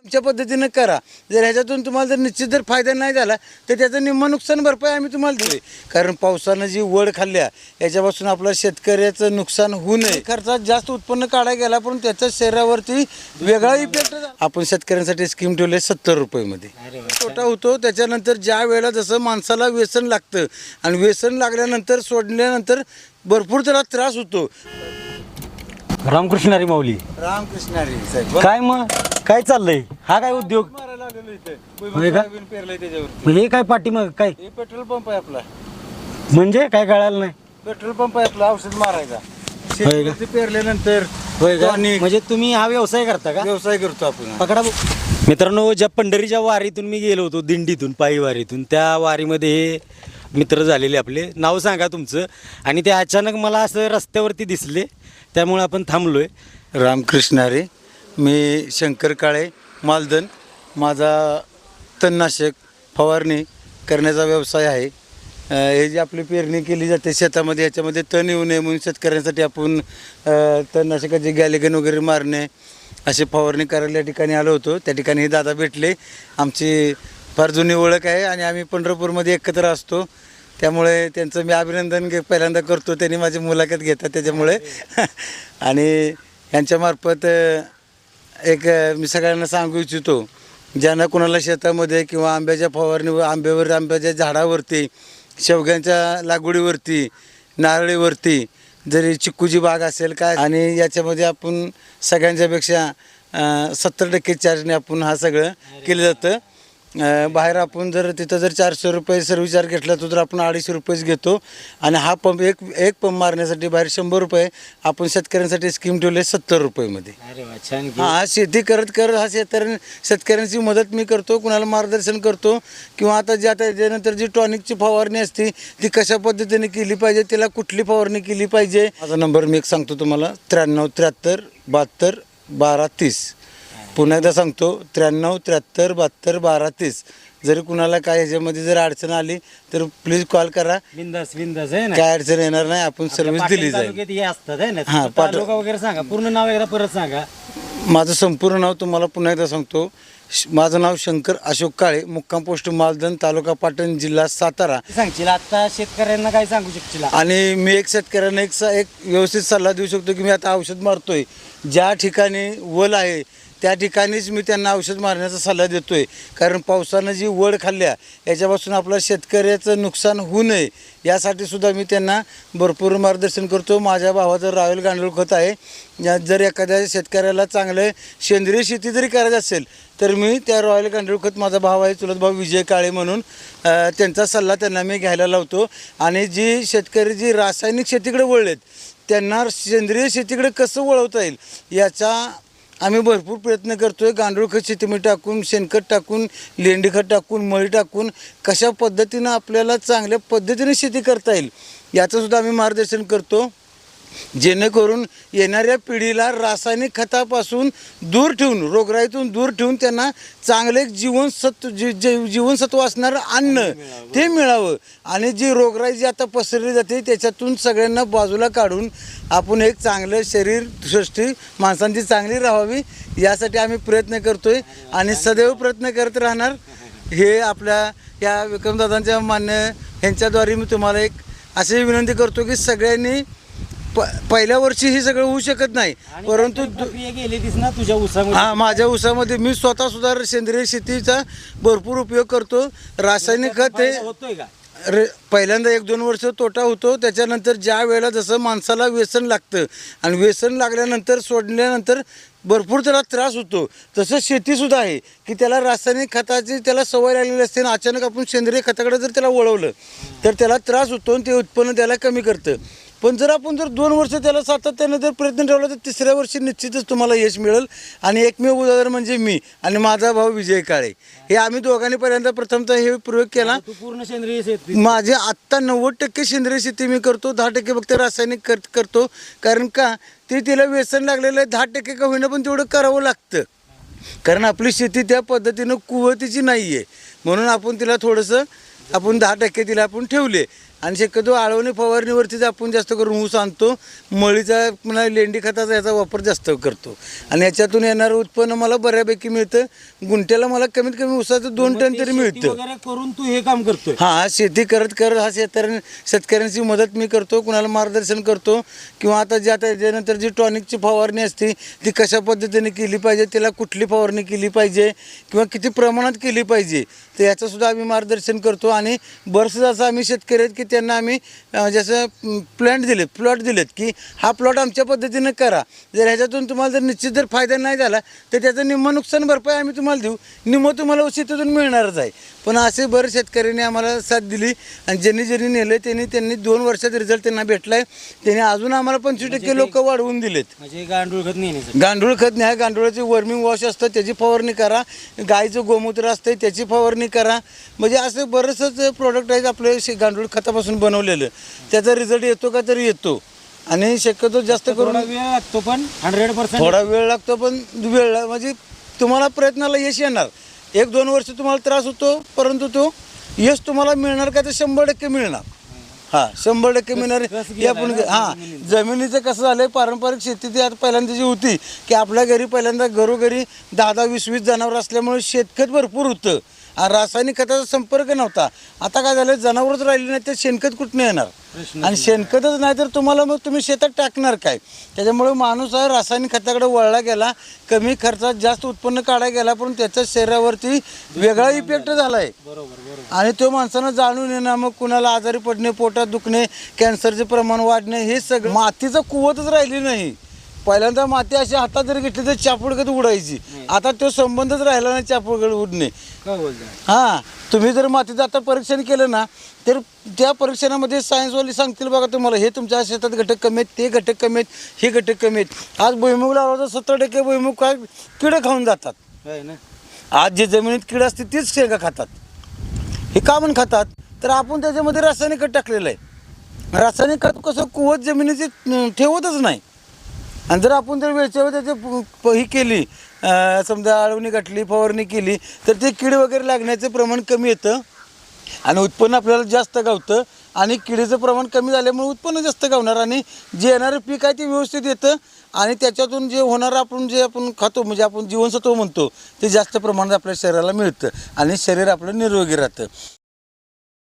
आमच्या पद्धतीनं करा. जर ह्याच्यातून तुम्हाला जर निश्चित जर फायदा नाही झाला तर त्याचं निम्म नुकसान भरपाई आम्ही तुम्हाला देऊ. कारण पावसानं जी वड खाल्ल्या याच्यापासून आपल्या शेतकऱ्याचं नुकसान होऊ नये. खर्चात जास्त उत्पन्न काढायला गेला पण त्याच्या शरीरावरती वेगळा इफेक्ट आपण शेतकऱ्यांसाठी स्कीम ठेवली सत्तर रुपयेमध्ये. तोटा होतो त्याच्यानंतर ज्या वेळेला जसं माणसाला व्यसन लागतं आणि व्यसन लागल्यानंतर सोडल्यानंतर भरपूर त्याला त्रास होतो. रामकृष्णारी माऊली. रामकृष्ण हरी साहेब काय मग? काय चाललंय? हा काय उद्योग? मारायला आलेलो इथं होय का? सोयाबीन पेरलंय त्याच्यावर हे काय पाठी मग काय? हे पेट्रोल पंप आहे आपला म्हणजे काय कळालं नाही? पेट्रोल पंप आहे आपला औषध मारायचा पेरल्यानंतर होय का? tonic म्हणजे तुम्ही हा व्यवसाय करता का? व्यवसाय करतो आपण. पकडा भाऊ. मित्रांनो ज्या पंढरीच्या वारीतून मी गेलो होतो दिंडीतून पायी वारीतून त्या वारीमध्ये हे मित्र झालेले आपले. नाव सांगा तुमचं. आणि ते अचानक मला असं रस्त्यावरती दिसले. त्यामुळे आपण थांबलोय. रामकृष्ण हरी. मी शंकर काळे मालदन. माझा तणनाशक फवारणी करण्याचा व्यवसाय आहे. अ, हे जी आपली पेरणी केली जाते शेतामध्ये याच्यामध्ये तण येऊ नये म्हणून शेतकऱ्यांसाठी आपण अ, तणनाशकाचे गॅलेगन वगैरे मारणे अशी फवारणी करायला या ठिकाणी आलो होतो. त्या ठिकाणी हे दादा भेटले. आमची फार जुनी ओळख आहे आणि आम्ही पंढरपूरमध्ये एकत्र असतो. त्यामुळे त्यांचं मी अभिनंदन घे पहिल्यांदा करतो. त्यांनी माझी मुलाखत घेतात त्याच्यामुळे. आणि यांच्यामार्फत अ, एक मी सगळ्यांना सांगू इच्छितो ज्यांना कोणाला शेतामध्ये किंवा आंब्याच्या फवारणीवर आंब्यावर आंब्याच्या झाडावरती शेवग्यांच्या लागवडीवरती नारळीवरती जरी चिक्कूची बाग असेल काय आणि याच्यामध्ये आपण सगळ्यांच्यापेक्षा सत्तर टक्के चार्जने आपण हा सगळं केलं जातं. अ, बाहेर आपण जर तिथं जर चारशे रुपये सर्व्हिस चार्ज घेतला तर आपण अडीचशे रुपयेच घेतो. आणि हा पंप एक एक पंप मारण्यासाठी बाहेर शंभर रुपये आपण शेतकऱ्यांसाठी स्कीम ठेवली सत्तर रुपयेमध्ये. अरे वा छान हा शेती करत करत हा शेतकऱ्यां शेतकऱ्यांची मदत मी करतो कुणाला मार्गदर्शन करतो. किंवा आता जे आता त्यानंतर जी टॉनिकची फवारणी असते ती कशा पद्धतीने केली पाहिजे तिला कुठली फवारणी केली पाहिजे? माझा नंबर मी एक सांगतो तुम्हाला त्र्याण्णव त्र्याहत्तर बहात्तर बारा तीस. पुन्हा एकदा सांगतो त्र्याण्णव त्र्याहत्तर बहात्तर बारा तीस. जरी कुणाला काय ह्याच्यामध्ये जर अडचण आली तर प्लीज कॉल करा. बिंदास बिंदास आहे ना? काय अडचण येणार नाही आपण सर्व्हिस दिली जाईल तालुक्यात हे असतात आहे ना? हा, तुमचं पाट- तालुका वगैरे सांगा पूर्ण नाव एकदा परत सांगा. माझं संपूर्ण नाव तुम्हाला पुन्हा एकदा सांगतो. श- माझं नाव शंकर अशोक काळे मुक्काम पोस्ट मालदन तालुका पाटण जिल्हा सातारा. सांगशील आता शेतकऱ्यांना काय सांगू शकशील? आणि मी एक शेतकऱ्यांना एक सा एक व्यवस्थित सल्ला देऊ शकतो की मी आता औषध मारतोय. ज्या ठिकाणी वल आहे त्या ठिकाणीच मी त्यांना औषध मारण्याचा सल्ला देतो आहे कारण पावसानं जी वड खाल्ल्या याच्यापासून आपल्या शेतकऱ्याचं नुकसान होऊ नये यासाठी सुद्धा मी त्यांना भरपूर मार्गदर्शन करतो. माझ्या भावाचं राहुल गांडूळ खत आहे. जर एखाद्या शेतकऱ्याला चांगलं सेंद्रिय शेती जरी करायची असेल तर मी त्या रॉयल गांडूळ खत माझा भाव आहे चुलत भाऊ विजय काळे म्हणून त्यांचा सल्ला त्यांना मी घ्यायला लावतो. आणि जी शेतकरी जी रासायनिक शेतीकडे वळलेत त्यांना सेंद्रिय शेतीकडे कसं वळवता येईल याचा आम्ही भरपूर प्रयत्न करतोय. गांडूळ खत शेतीमध्ये टाकून शेणखत टाकून लेंडी खत टाकून मळी टाकून कशा पद्धतीनं आपल्याला चांगल्या पद्धतीने शेती करता येईल याचंसुद्धा आम्ही मार्गदर्शन करतो. जेणेकरून येणाऱ्या पिढीला रासायनिक खतापासून दूर ठेवून रोगराईतून दूर ठेवून त्यांना चांगले जीवनसत्व जी जे- जीवनसत्व असणारं अन्न ते मिळावं. आणि जी रोगराई जी आता पसरली जाते त्याच्यातून सगळ्यांना बाजूला काढून आपण एक चांगलं शरीर सृष्टी माणसांची चांगली राहावी यासाठी आम्ही प्रयत्न करतोय आणि सदैव प्रयत्न करत राहणार. हे आपल्या या विक्रमदादांच्या मान्य ह्यांच्याद्वारे मी तुम्हाला एक अशी विनंती करतो की सगळ्यांनी प पहिल्या वर्षी हे सगळं होऊ शकत नाही. परंतु दु- गेली तीस ना तुझ्या हा माझ्या ऊसामध्ये मी स्वतः सुद्धा सेंद्रिय शेतीचा भरपूर उपयोग करतो. रासायनिक खत हे फायदा होतोय का? रे पहिल्यांदा एक दोन वर्ष तोटा होतो. त्याच्यानंतर ज्या वेळेला जसं माणसाला व्यसन लागतं आणि व्यसन लागल्यानंतर सोडल्यानंतर भरपूर त्याला त्रास होतो. तसं शेतीसुद्धा आहे की त्याला रासायनिक खताची त्याला सवय लागलेली असते आणि अचानक आपण सेंद्रिय खताकडे जर त्याला वळवलं तर त्याला त्रास होतो आणि ते उत्पन्न त्याला कमी करतं. पण जर आपण जर दोन वर्ष त्याला सातत्यानं जर प्रयत्न ठेवला तर तिसऱ्या वर्षी निश्चितच तुम्हाला यश मिळेल. आणि एकमेव उदाहरण म्हणजे मी आणि माझा भाऊ विजय काळे. हे आम्ही दोघांनी पहिल्यांदा प्रथमतः हे प्रयोग केला. पूर्ण सेंद्रिय शेती. माझे आत्ता नव्वद टक्के सेंद्रिय शेती मी करतो दहा टक्के फक्त रासायनिक कर करतो. कारण का? ते तिला व्यसन लागलेलं आहे दहा टक्के का होईना पण तेवढं करावं लागतं. कारण आपली शेती त्या पद्धतीनं कुवतीची नाही आहे म्हणून आपण तिला थोडंसं आपण दहा टक्के तिला आपण ठेवले. आणि शक्यतो आळवणी फवारणीवरतीच आपण जास्त करून ऊस आणतो मळीचा पुन्हा लेंडी खताचा याचा वापर जास्त करतो. आणि याच्यातून येणारं उत्पन्न मला बऱ्यापैकी मिळतं. गुंठ्याला मला कमीत कमी ऊसाचं दोन टन तरी मिळतं. वगैरे करून तू हे काम करतोय. हा शेती करत करत हा शेतकऱ्यां शेतकऱ्यांची मदत मी करतो कुणाला मार्गदर्शन करतो. किंवा आता जे आता याच्यानंतर जी टॉनिकची फवारणी असते ती कशा पद्धतीने केली पाहिजे त्याला कुठली फवारणी केली पाहिजे किंवा किती प्रमाणात केली पाहिजे तर याचं सुद्धा आम्ही मार्गदर्शन करतो. आणि बरंचसं असं आम्ही शेतकरी आहेत की त्यांना आम्ही अं, जसं प्लॅन्ट दिलेत प्लॉट दिलेत की हा प्लॉट आमच्या पद्धतीनं करा. जर ह्याच्यातून तुम्हाला जर निश्चित जर फायदा नाही झाला तर त्याचं निम्म नुकसान भरपाई आम्ही तुम्हाला देऊ. निम्म तुम्हाला शेतीतून मिळणारच आहे. पण असे बरेच शेतकऱ्यांनी आम्हाला साथ दिली आणि ज्यांनी ज्यांनी नेलं त्यांनी त्यांनी दोन वर्षात रिझल्ट त्यांना भेटला आहे त्यांनी अजून आम्हाला पंचवीस टक्के लोक वाढवून दिलेत. म्हणजे गांडूळ खत नेण्याचं गांडूळ खत न्या गांडुळाचे वर्मिंग वॉश असतं त्याची फवारणी करा. गाईचं गोमूत्र असतं त्याची फवारणी करा. म्हणजे असं बरंचसं प्रोडक्ट आहेत आपले शे- गांडूळ खतापासून बनवलेलं त्याचा रिझल्ट येतो का तरी येतो. आणि शक्यतो जास्त करून थोडा वेळ लागतो पण हंड्रेड पर्सेंट थोडा वेळ लागतो पण वेळ ला- म्हणजे तुम्हाला प्रयत्नाला यश येणार. एक दोन वर्ष तुम्हाला त्रास होतो परंतु तो यश तुम्हाला मिळणार का तर शंभर टक्के मिळणार. हा शंभर टक्के मिळणार. हे गेला ना हा जमिनीचं कसं झालंय पारंपरिक शेती ती आता पहिल्यांदा जी होती की आपल्या घरी पहिल्यांदा घरोघरी दहा दहा वीस वीस जनावर असल्यामुळे शेतखत भरपूर होतं. आणि रासायनिक खताचा संपर्क नव्हता. आता काय झालं जनावरच राहिले नाही तर शेणखत कुठनं येणार? आणि शेणखतच नाही तर तुम्हाला मग तुम्ही शेतात टाकणार काय? त्याच्यामुळे माणूस हा रासायनिक खताकडे वळला गेला कमी खर्चात जास्त उत्पन्न काढायला गेला पण त्याच्या शरीरावरती वेगळा इफेक्ट झाला आहे आणि तो माणसानं जाणून येणं मग कुणाला आजारी पडणे पोटात दुखणे कॅन्सरचे प्रमाण वाढणे हे सगळं मातीचं कुवतच राहिली नाही. पहिल्यांदा माती अशी हातात जरी घेतली तर चापूडगत उडायची. आता तो संबंधच राहिला नाही चापूडगत उडणे. काय बोलताय हां तुम्ही जर मातीचं आता परीक्षण केलं ना तर त्या परीक्षणामध्ये सायन्सवाले सांगतील बघा तुम्हाला हे तुमच्या शेतात घटक कमी आहेत ते घटक कमी आहेत हे घटक कमी आहेत. आज भुईमुग लावला तर सत्तर टक्के भुईमुग काय किडं खाऊन जातात. ना. आज जे जमिनीत किड असते तीच शेंगा खातात. हे का म्हणून खातात? तर आपण त्याच्यामध्ये रासायनिक खत टाकलेलं आहे. रासायनिक खत कसं कुवत जमिनीची अं, ठेवतच नाही. आणि जर आपण जर वेळच्या त्याची प- ही केली समजा आळवणी गाठली फवारणी केली तर ते कीड वगैरे लागण्याचं प्रमाण कमी येतं आणि उत्पन्न आपल्याला जास्त गावतं आणि किडीचं प्रमाण कमी झाल्यामुळे उत्पन्न जास्त गावणार आणि जे येणारं पीक आहे ते व्यवस्थित येतं आणि त्याच्यातून जे होणारं आपण जे आपण खातो म्हणजे आपण जीवनसत्व म्हणतो ते जास्त प्रमाणात आपल्या शरीराला मिळतं आणि शरीर आपलं निरोगी राहतं.